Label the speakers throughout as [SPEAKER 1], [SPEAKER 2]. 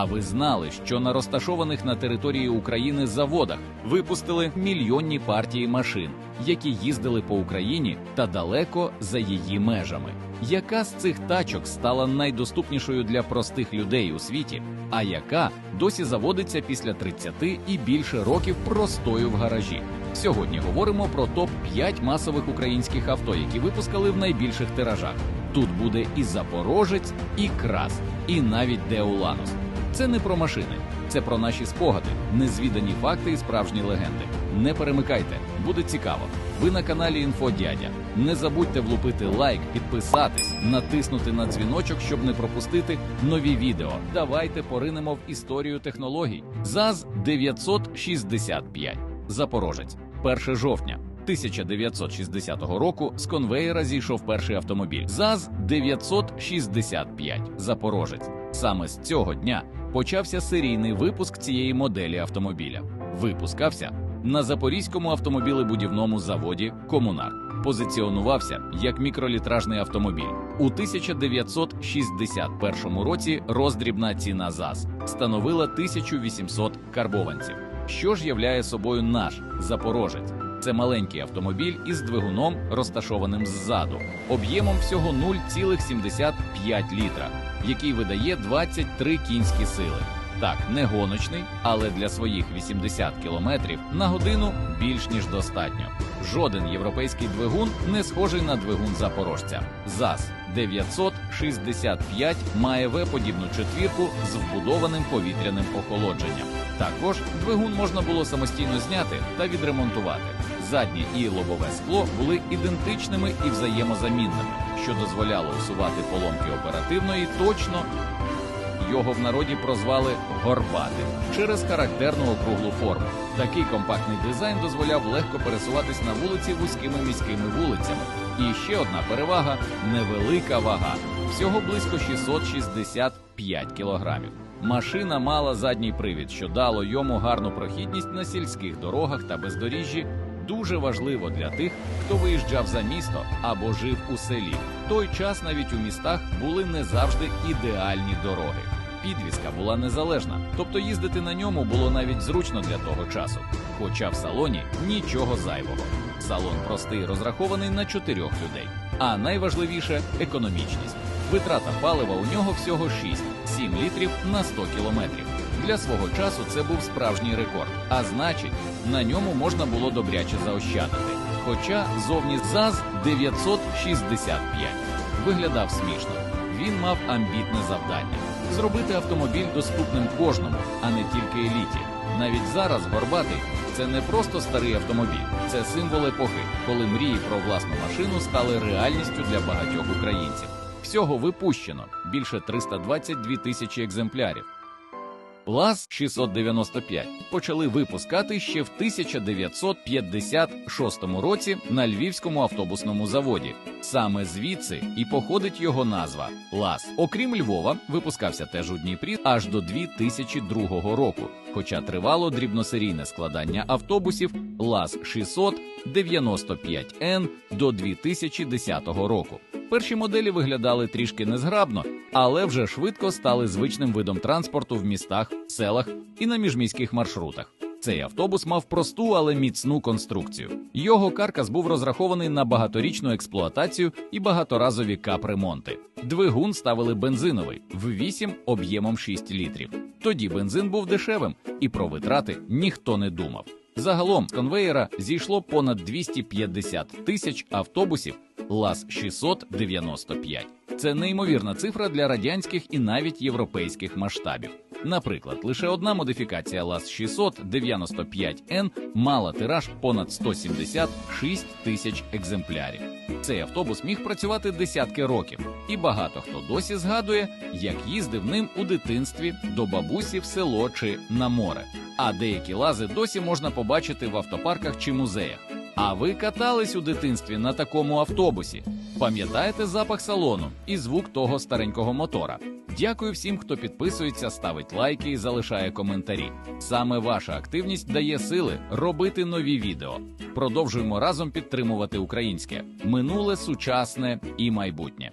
[SPEAKER 1] А ви знали, що на розташованих на території України заводах випустили мільйонні партії машин, які їздили по Україні та далеко за її межами? Яка з цих тачок стала найдоступнішою для простих людей у світі, а яка досі заводиться після 30 і більше років простою в гаражі? Сьогодні говоримо про топ 5 масових українських авто, які випускали в найбільших тиражах. Тут буде і Запорожець, і Крас, і навіть Деуланус. Це не про машини, це про наші спогади, незвідані факти і справжні легенди. Не перемикайте, буде цікаво. Ви на каналі Інфодядя. Не забудьте влупити лайк, підписатись, натиснути на дзвіночок, щоб не пропустити нові відео. Давайте поринемо в історію технологій. ЗАЗ 965 Запорожець, 1 жовтня. 1960 року з конвеєра зійшов перший автомобіль ЗАЗ 965 Запорожець. Саме з цього дня почався серійний випуск цієї моделі автомобіля. Випускався на Запорізькому автомобілебудівному заводі Комунар. Позиціонувався як мікролітражний автомобіль. У 1961 році роздрібна ціна ЗАЗ становила 1800 карбованців. Що ж являє собою наш Запорожець? Це маленький автомобіль із двигуном, розташованим ззаду, об'ємом всього 0,75 літра, який видає 23 кінські сили. Так, не гоночний, але для своїх 80 км на годину більш ніж достатньо. Жоден європейський двигун не схожий на двигун запорожця. ЗАЗ 965 має В-подібну четвірку з вбудованим повітряним охолодженням. Також двигун можна було самостійно зняти та відремонтувати. Заднє і лобове скло були ідентичними і взаємозамінними, що дозволяло усувати поломки оперативно і точно. Його в народі прозвали горбатим через характерну округлу форму. Такий компактний дизайн дозволяв легко пересуватись на вулиці вузькими міськими вулицями. І ще одна перевага невелика вага всього близько 665 кілограмів. Машина мала задній привід, що дало йому гарну прохідність на сільських дорогах та бездоріжжі. Дуже важливо для тих, хто виїжджав за місто або жив у селі. В той час навіть у містах були не завжди ідеальні дороги. Підвізка була незалежна, тобто їздити на ньому було навіть зручно для того часу. Хоча в салоні нічого зайвого. Салон простий, розрахований на чотирьох людей. А найважливіше економічність. Витрата палива у нього всього 6-7 літрів на 100 кілометрів. Для свого часу це був справжній рекорд, а значить, на ньому можна було добряче заощадити. Хоча зовні ЗАЗ 965 виглядав смішно. Він мав амбітне завдання зробити автомобіль доступним кожному, а не тільки еліті. Навіть зараз горбатий це не просто старий автомобіль, це символ епохи, коли мрії про власну машину стали реальністю для багатьох українців. Всього випущено більше 322 тисячі екземплярів. ЛАЗ 695 почали випускати ще в 1956 році на Львівському автобусному заводі. Саме звідси і походить його назва ЛАЗ. Окрім Львова, випускався теж у Дніпрі аж до 2002 року. Хоча тривало дрібносерійне складання автобусів ЛАЗ 695 Н до 2010 року. Перші моделі виглядали трішки незграбно, але вже швидко стали звичним видом транспорту в містах, селах і на міжміських маршрутах. Цей автобус мав просту, але міцну конструкцію. Його каркас був розрахований на багаторічну експлуатацію і багаторазові капремонти. Двигун ставили бензиновий в 8 об'ємом 6 літрів. Тоді бензин був дешевим, і про витрати ніхто не думав. Загалом з конвеєра зійшло понад 250 тисяч автобусів ЛАЗ 695. Це неймовірна цифра для радянських і навіть європейських масштабів. Наприклад, лише одна модифікація ЛАЗ 695 Н мала тираж понад 176 тисяч екземплярів. Цей автобус міг працювати десятки років, і багато хто досі згадує, як їздив ним у дитинстві до бабусі в село чи на море. А деякі лази досі можна побачити в автопарках чи музеях. А ви катались у дитинстві на такому автобусі? Пам'ятаєте запах салону і звук того старенького мотора? Дякую всім, хто підписується, ставить лайки і залишає коментарі. Саме ваша активність дає сили робити нові відео. Продовжуємо разом підтримувати українське минуле, сучасне і майбутнє.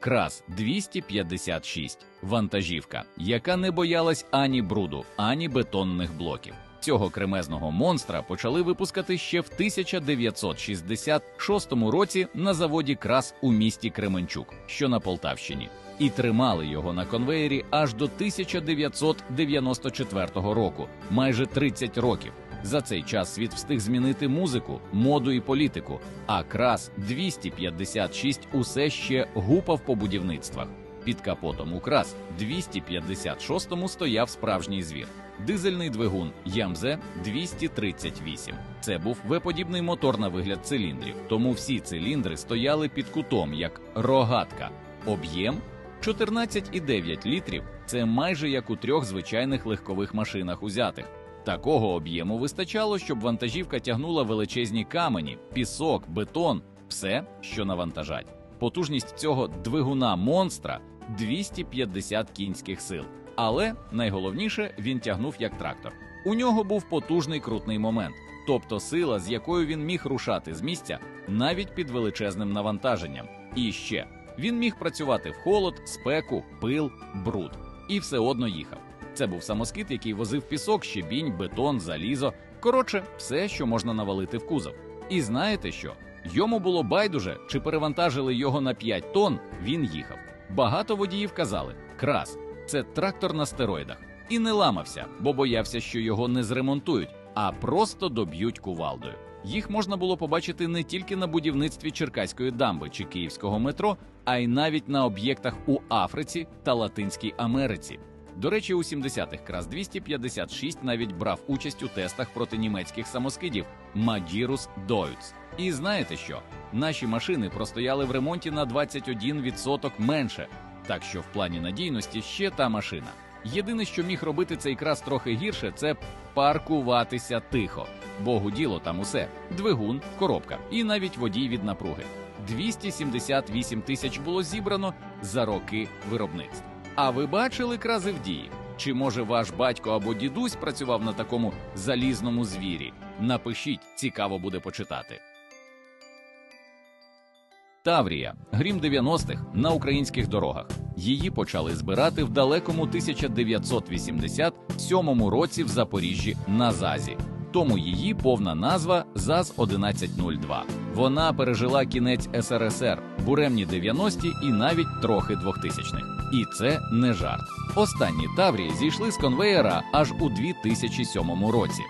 [SPEAKER 1] Крас 256 вантажівка, яка не боялась ані бруду, ані бетонних блоків. Цього кремезного монстра почали випускати ще в 1966 році на заводі Крас у місті Кременчук, що на Полтавщині, і тримали його на конвеєрі аж до 1994 року, майже 30 років. За цей час світ встиг змінити музику, моду і політику. А крас 256 усе ще гупав по будівництвах. Під капотом у крас 256-му стояв справжній звір. Дизельний двигун Ямзе 238. Це був веподібний мотор на вигляд циліндрів, тому всі циліндри стояли під кутом, як рогатка. Об'єм 14,9 літрів. Це майже як у трьох звичайних легкових машинах узятих. Такого об'єму вистачало, щоб вантажівка тягнула величезні камені, пісок, бетон, все, що навантажать. Потужність цього двигуна монстра 250 кінських сил. Але найголовніше він тягнув як трактор. У нього був потужний крутний момент, тобто сила, з якою він міг рушати з місця навіть під величезним навантаженням. І ще він міг працювати в холод, спеку, пил, бруд і все одно їхав. Це був самоскид, який возив пісок, щебінь, бетон, залізо. Коротше, все, що можна навалити в кузов. І знаєте що? Йому було байдуже, чи перевантажили його на 5 тонн, він їхав. Багато водіїв казали: крас, це трактор на стероїдах. І не ламався, бо боявся, що його не зремонтують, а просто доб'ють кувалдою. Їх можна було побачити не тільки на будівництві Черкаської дамби чи Київського метро, а й навіть на об'єктах у Африці та Латинській Америці. До речі, у 70-х крас 256 навіть брав участь у тестах проти німецьких самоскидів Magirus Deutz. І знаєте що? Наші машини простояли в ремонті на 21% менше, так що в плані надійності ще та машина. Єдине, що міг робити цей крас трохи гірше, це паркуватися тихо. Бо гуділо там усе: двигун, коробка і навіть водій від напруги. 278 тисяч було зібрано за роки виробництва. А ви бачили крази в дії? Чи може ваш батько або дідусь працював на такому залізному звірі? Напишіть, цікаво буде почитати. Таврія грім 90-х на українських дорогах. Її почали збирати в далекому 1987 році в Запоріжжі на ЗАЗі. Тому її повна назва ЗАЗ 1102. Вона пережила кінець СРСР, буремні 90-ті і навіть трохи 2000-х. І це не жарт. Останні Таврії зійшли з конвеєра аж у 2007 році.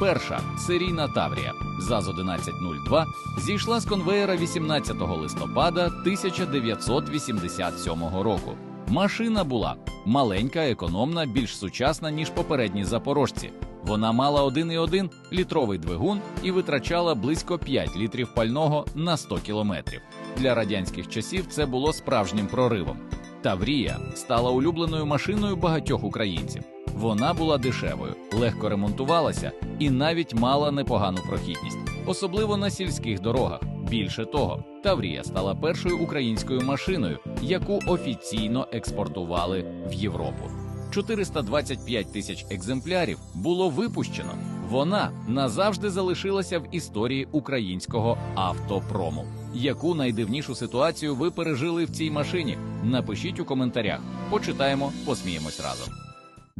[SPEAKER 1] Перша серійна Таврія ЗАЗ 1102 зійшла з конвеєра 18 листопада 1987 року. Машина була маленька, економна, більш сучасна ніж попередні запорожці. Вона мала 1,1 літровий двигун і витрачала близько 5 літрів пального на 100 кілометрів. Для радянських часів це було справжнім проривом. Таврія стала улюбленою машиною багатьох українців. Вона була дешевою, легко ремонтувалася і навіть мала непогану прохідність, особливо на сільських дорогах. Більше того, Таврія стала першою українською машиною, яку офіційно експортували в Європу. 425 тисяч екземплярів було випущено. Вона назавжди залишилася в історії українського автопрому. Яку найдивнішу ситуацію ви пережили в цій машині? Напишіть у коментарях. Почитаємо, посміємось разом.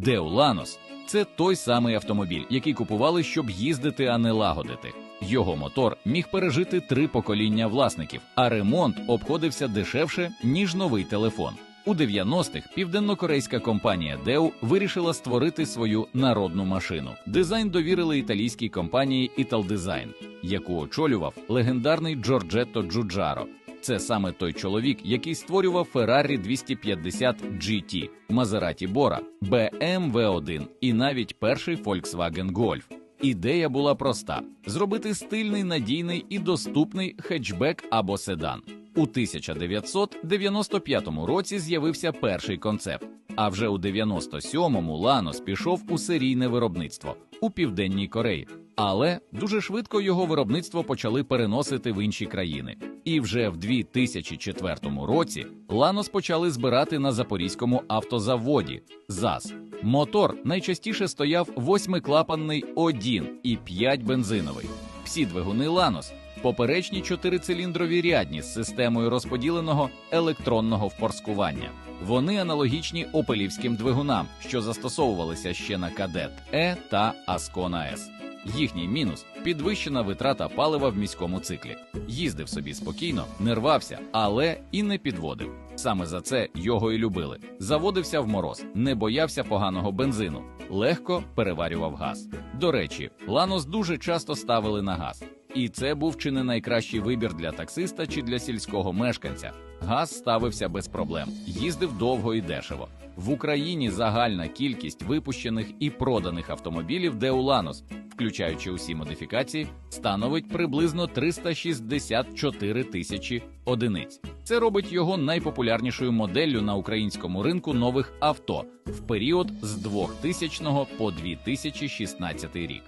[SPEAKER 1] Деуланос це той самий автомобіль, який купували, щоб їздити, а не лагодити. Його мотор міг пережити три покоління власників, а ремонт обходився дешевше ніж новий телефон. У 90-х південнокорейська компанія Deu вирішила створити свою народну машину. Дизайн довірили італійській компанії Italdesign, яку очолював легендарний Джорджетто Джуджаро. Це саме той чоловік, який створював Ferrari 250 GT, Maserati Bora, BMW 1 і навіть перший Volkswagen Golf. Ідея була проста: зробити стильний, надійний і доступний хетчбек або седан. У 1995 році з'явився перший концепт. А вже у 97-му Ланос пішов у серійне виробництво у південній Кореї. Але дуже швидко його виробництво почали переносити в інші країни. І вже в 2004 році Ланос почали збирати на запорізькому автозаводі ЗАЗ. Мотор найчастіше стояв восьмиклапанний О1 і 5 бензиновий. Всі двигуни Ланос Поперечні чотирициліндрові рядні з системою розподіленого електронного впорскування. Вони аналогічні опелівським двигунам, що застосовувалися ще на кадет Е та Аскона С. Їхній мінус підвищена витрата палива в міському циклі. Їздив собі спокійно, не рвався, але і не підводив. Саме за це його і любили. Заводився в мороз, не боявся поганого бензину, легко переварював газ. До речі, Ланос дуже часто ставили на газ. І це був чи не найкращий вибір для таксиста чи для сільського мешканця. Газ ставився без проблем, їздив довго і дешево. В Україні загальна кількість випущених і проданих автомобілів Деуланос, включаючи усі модифікації, становить приблизно 364 тисячі одиниць. Це робить його найпопулярнішою моделлю на українському ринку нових авто в період з 2000 по 2016 рік.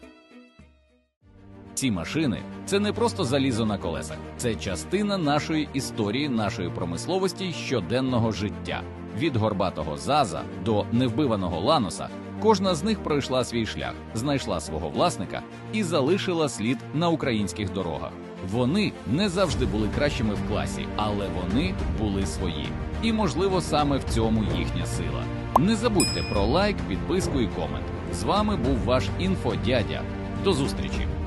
[SPEAKER 1] Ці машини це не просто залізо на колесах, це частина нашої історії, нашої промисловості щоденного життя. Від горбатого заза до невбиваного ланоса. Кожна з них пройшла свій шлях, знайшла свого власника і залишила слід на українських дорогах. Вони не завжди були кращими в класі, але вони були свої. І, можливо, саме в цьому їхня сила. Не забудьте про лайк, підписку і комент. З вами був ваш інфодядя. До зустрічі!